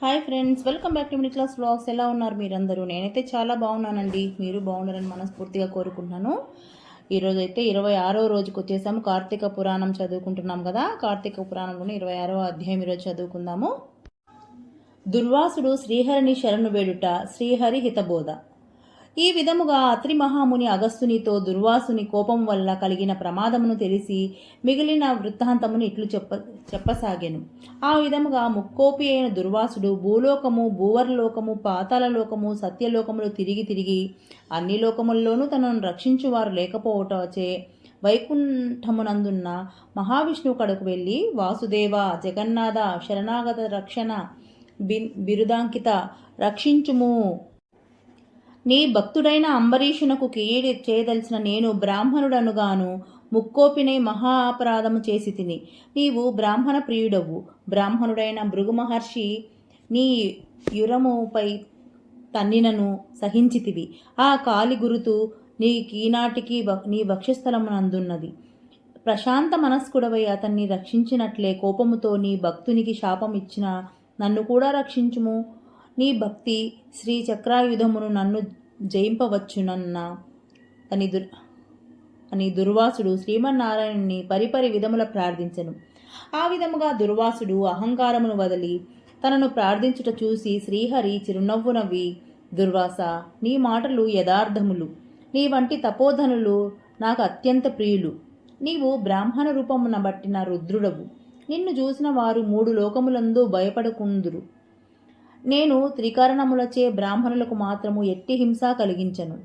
Hi friends welcome back to middle class blogs ఎలా ఉన్నారు మీరందరూ? నేనైతే చాలా బాగున్నానండి. మీరు బాగున్నారని మనస్ఫూర్తిగా కోరుకుంటున్నాను. ఈరోజు అయితే ఇరవై ఆరో రోజుకి వచ్చేసాము. కార్తీక పురాణం చదువుకుంటున్నాం కదా. కార్తీక పురాణంలోని ఇరవై ఆరో అధ్యాయం ఈరోజు చదువుకుందాము. దుర్వాసుడు శ్రీహరిని శరణు వేడుట శ్రీహరి హితబోధ. ఈ విధముగా అత్రి మహాముని అగస్తునితో దుర్వాసుని కోపం వల్ల కలిగిన ప్రమాదమును తెలిసి మిగిలిన వృత్తాంతమును ఇట్లు చెప్ప చెప్పసాగాను. ఆ విధముగా ముక్కోపి అయిన దుర్వాసుడు భూలోకము భూవర్లోకము పాతాళలోకము సత్యలోకములు తిరిగి తిరిగి అన్ని లోకముల్లోనూ తనను రక్షించువారు లేకపోవటచే వైకుంఠమునందున్న మహావిష్ణువు కడకు వెళ్ళి వాసుదేవ జగన్నాథ శరణాగత రక్షణ బి- బిరుదాంకిత రక్షించుము. నీ భక్తుడైన అంబరీషునకు కీడి చేయదలిచిన నేను బ్రాహ్మణుడనుగాను ముక్కోపినై మహా అపరాధము చేసి తిని. నీవు బ్రాహ్మణ ప్రియుడవు. బ్రాహ్మణుడైన భృగు మహర్షి నీ యురముపై తన్నినను సహించితివి ఆ కాలి గురుతు నీ కీనాటికి నీ వక్షస్థలమునందున్నది. ప్రశాంత మనస్కుడవై అతన్ని రక్షించినట్లే కోపముతో నీ భక్తునికి శాపం ఇచ్చిన నన్ను కూడా రక్షించుము. నీ భక్తి శ్రీ చక్రాయుధమును నన్ను జయింపవచ్చునన్న. అని దుర్ అని దుర్వాసుడు శ్రీమన్నారాయణుని పరిపరి విధముల ప్రార్థించను. ఆ విధముగా దుర్వాసుడు అహంకారమును వదిలి తనను ప్రార్థించుట చూసి శ్రీహరి చిరునవ్వు నవ్వి దుర్వాస నీ మాటలు యథార్థములు. నీ వంటి తపోధనులు నాకు అత్యంత ప్రియులు. నీవు బ్రాహ్మణ రూపమున బట్టిన రుద్రుడవు. నిన్ను చూసిన వారు మూడు లోకములందు భయపడకుందురు. నేను త్రికరణములచే బ్రాహ్మణులకు మాత్రము ఎట్టి హింస కలిగించను.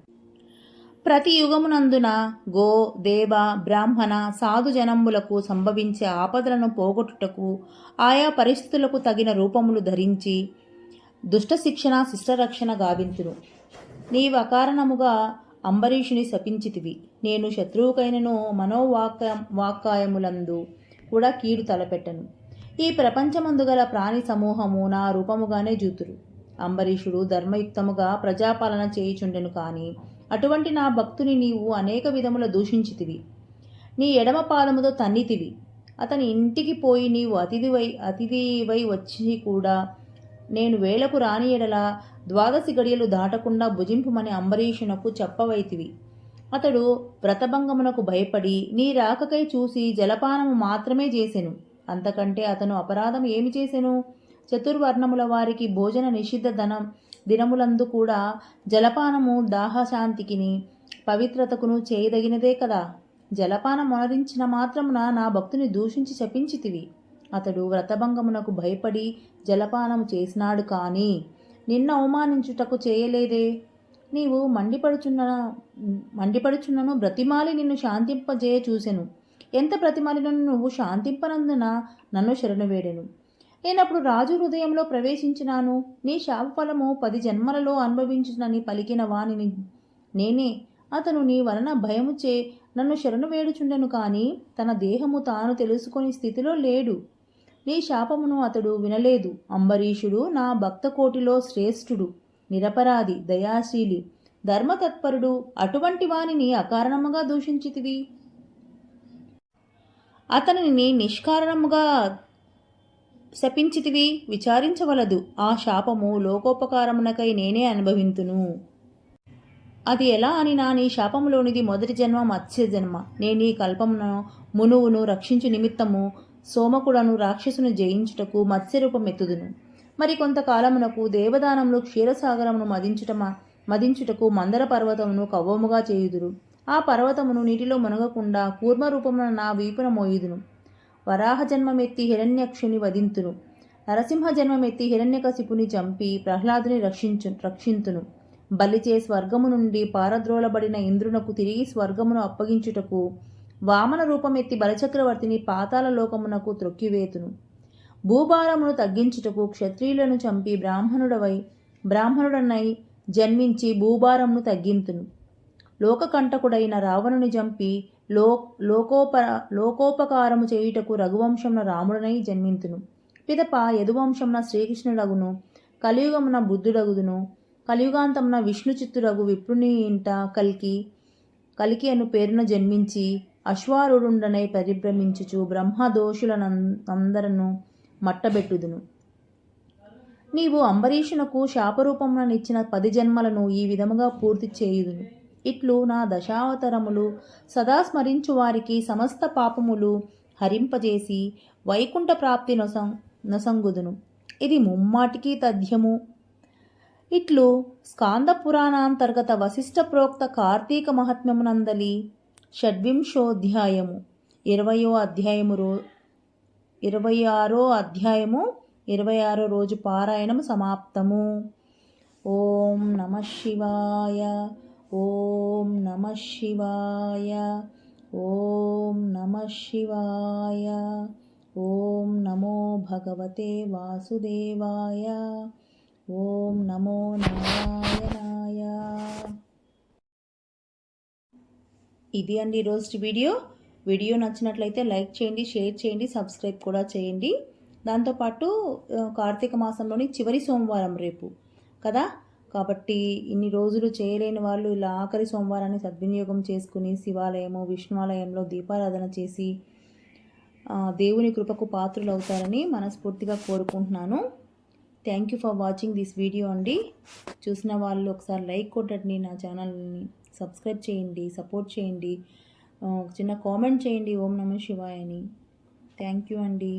ప్రతి యుగమునందున గో దేవ బ్రాహ్మణ సాధు జనములకు సంభవించే ఆపదలను పోగొట్టుటకు ఆయా పరిస్థితులకు తగిన రూపములు ధరించి దుష్ట శిక్షణ శిష్టరక్షణ గావింతును. నీవు అకారణముగా అంబరీషుని శపించితివి. నేను శత్రువుకైనను మనోవాక్య వాక్కాయములందు కూడా కీడు తలపెట్టను. ఈ ప్రపంచమందు గల ప్రాణి సమూహము నా రూపముగానే జూతురు. అంబరీషుడు ధర్మయుక్తముగా ప్రజాపాలన చేయుచుండెను కాని అటువంటి నా భక్తుని నీవు అనేక విధముల దూషించితివి. నీ ఎడమ పాదముతో తన్నితివి. అతని ఇంటికి పోయి నీవు అతిథివై అతిథివై వచ్చి కూడా నేను వేలకు రాని ఎడల ద్వాదశి గడియలు దాటకుండా భుజింపుమని అంబరీషునకు చెప్పవైతివి. అతడు వ్రతభంగమునకు భయపడి నీ రాకకై చూసి జలపానము మాత్రమే చేసెను. అంతకంటే అతను అపరాధం ఏమి చేసెను? చతుర్వర్ణముల వారికి భోజన నిషిద్ధ ధనం దినములందు కూడా జలపానము దాహశాంతికిని పవిత్రతకును చేయదగినదే కదా? జలపానం మొనరించిన మాత్రమున నా భక్తుని దూషించి శపించితివి. అతడు వ్రతభంగమునకు భయపడి జలపానం చేసినాడు కానీ నిన్ను అవమానించుటకు చేయలేదే. నీవు మండిపడుచున్న మండిపడుచున్నను బ్రతిమాలి నిన్ను శాంతింపజేయ చూసెను ఎంత ప్రతిమలినను నువ్వు శాంతింపనందున నన్ను శరణు వేడెను నేనప్పుడు రాజు హృదయంలో ప్రవేశించినాను. నీ శాపఫలము పది జన్మలలో అనుభవించునని పలికిన వానిని నేనే. అతను నీ వలన భయముచే నన్ను శరణు వేడుచుండెను కానీ తన దేహము తాను తెలుసుకొని స్థితిలో లేడు. నీ శాపమును అతడు వినలేదు. అంబరీషుడు నా భక్త కోటిలో శ్రేష్ఠుడు నిరపరాధి దయాశీలి ధర్మతత్పరుడు. అటువంటి వానిని అకారణముగా దూషించితివి. అతనిని నిష్కారణముగా శపించితివి విచారించవలదు. ఆ శాపము లోకోపకారమునకై నేనే అనుభవింతును. అది ఎలా అని నా నీ శాపములోనిది మొదటి జన్మ మత్స్య జన్మ. నేను ఈ కల్పమును మునువును రక్షించు నిమిత్తము సోమకుడను రాక్షసును జయించుటకు మత్స్యరూపం ఎత్తుదును. మరి కొంతకాలమునకు దేవదానంలో క్షీరసాగరమును మదించుట మదించుటకు మందర పర్వతమును కవ్వముగా చేయుదురు. ఆ పర్వతమును నీటిలో మునగకుండా కూర్మ రూపమున నా వీపున మోయుదును. వరాహ జన్మమెత్తి హిరణ్యక్షుని వధింతును. నరసింహ జన్మమెత్తి హిరణ్యకశిపుని చంపి ప్రహ్లాదుని రక్షించు రక్షింతును. బలిచే స్వర్గము నుండి పారద్రోలబడిన ఇంద్రునకు తిరిగి స్వర్గమును అప్పగించుటకు వామన రూపమెత్తి బలచక్రవర్తిని పాతాల లోకమునకు త్రొక్కివేతును. భూభారమును తగ్గించుటకు క్షత్రియులను చంపి బ్రాహ్మణుడవై బ్రాహ్మణుడనై జన్మించి భూభారమును తగ్గింతును. లోకకంటకుడైన రావణుని చంపి లో లోకోప లోకోపకారము చేయుటకు రఘువంశమున రాముడనై జన్మింతును. పిదప యదువంశమున శ్రీకృష్ణుడగును కలియుగమున బుద్ధుడగుదును కలియుగాంతమున విష్ణు చిత్తుడగు విప్రుని ఇంట కల్కి కలికి అను పేరున జన్మించి అశ్వారుడుండనై పరిభ్రమించుచు బ్రహ్మదోషులనందరను మట్టబెట్టుదును. నీవు అంబరీషునకు శాపరూపముననిచ్చిన పది జన్మలను ఈ విధముగా పూర్తి చేయుదును. ఇట్లు నా దశావతరములు. సదా స్మరించు వారికి సమస్త పాపములు హరింపజేసి వైకుంఠ ప్రాప్తి నొసం నొసంగుదును. ఇది ముమ్మాటికి తథ్యము. ఇట్లు స్కాంద పురాణాంతర్గత వశిష్ఠ ప్రోక్త కార్తీక మహాత్మ్యమునందలి షడ్వింశోధ్యాయము ఇరవయో అధ్యాయము రో ఇరవై ఆరో అధ్యాయము ఇరవై ఆరో రోజు పారాయణము సమాప్తము. ఓం నమ శివాయ. ఓం నమ శివాయ ఓం నమ శివాయ ఓం నమో భగవతే వాసుదేవాయ ఓం నమో నారాయణాయ. ఇది అండి ఈరోజు వీడియో. వీడియో నచ్చినట్లయితే లైక్ చేయండి షేర్ చేయండి సబ్స్క్రైబ్ కూడా చేయండి. దాంతోపాటు కార్తీక మాసంలోని చివరి సోమవారం రేపు కదా? కాబట్టి ఇన్ని రోజులు చేయలేని వాళ్ళు ఇలా ఆఖరి సోమవారాన్ని సద్వినియోగం చేసుకుని శివాలయము విష్ణువాలయంలో దీపారాధన చేసి దేవుని కృపకు పాత్రులు అవుతారని మనస్ఫూర్తిగా కోరుకుంటున్నాను. Thank you for watching this video అండి. చూసిన వాళ్ళు ఒకసారి లైక్ కొట్టండి నా ఛానల్ని సబ్స్క్రైబ్ చేయండి సపోర్ట్ చేయండి. ఒక చిన్న కామెంట్ చేయండి ఓం నమ శివాయని. థ్యాంక్ యూ అండి.